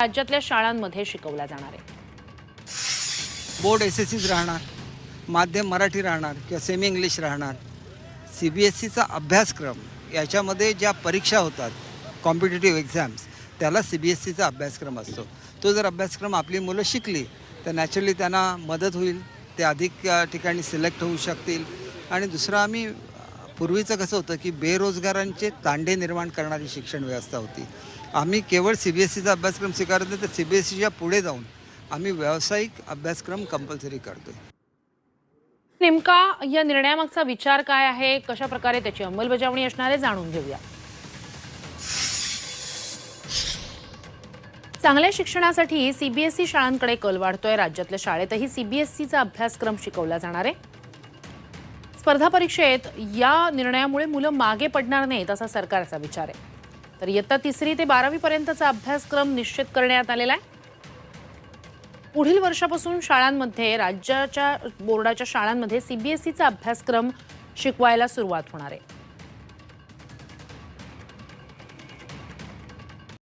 राज्यातल्या शाळांमध्ये शिकवला जाणार आहे. बोर्ड एस एस सीच राहणार माध्यम मराठी राहणार किंवा सेमी इंग्लिश राहणार. सी बी एस सीचा अभ्यासक्रम याच्यामध्ये ज्या परीक्षा होतात कॉम्पिटेटिव्ह एक्झाम्स त्याला सी बी एस सीचा अभ्यासक्रम असतो. तो जर अभ्यासक्रम आपली मुलं शिकली तर नॅचरली त्यांना मदत होईल ते अधिक ठिकाणी सिलेक्ट होऊ शकतील. आणि दुसरं आम्ही पूर्वीचं कसं होतं की बेरोजगारांचे तांडे निर्माण करणारी शिक्षण व्यवस्था होती. आम्ही केवळ सी बी एस सीचा अभ्यासक्रम स्वीकारत नाही तर सी बी एस सीच्या पुढे जाऊन आम्ही व्यावसायिक अभ्यासक्रम कंपल्सरी करतोय. नेमका या निर्णयामागचा विचार काय आहे? कशा प्रकारे त्याची अंमलबजावणी असणार आहे? जाणून घेऊया. चांगल्या शिक्षणासाठी सीबीएसई शाळांकडे कल वाढतोय. राज्यातल्या शाळेतही सीबीएसईचा अभ्यासक्रम शिकवला जाणार आहे. स्पर्धा परीक्षेत या निर्णयामुळे मुलं मागे पडणार नाहीत असा सरकारचा विचार आहे. तर इयत्ता तिसरी ते बारावी पर्यंतचा अभ्यासक्रम निश्चित करण्यात आलेला आहे. पुढील वर्षापासून शाळांमध्ये राज्याच्या बोर्डाच्या शाळांमध्ये सीबीएसईचा अभ्यासक्रम शिकवायला सुरुवात होणार आहे.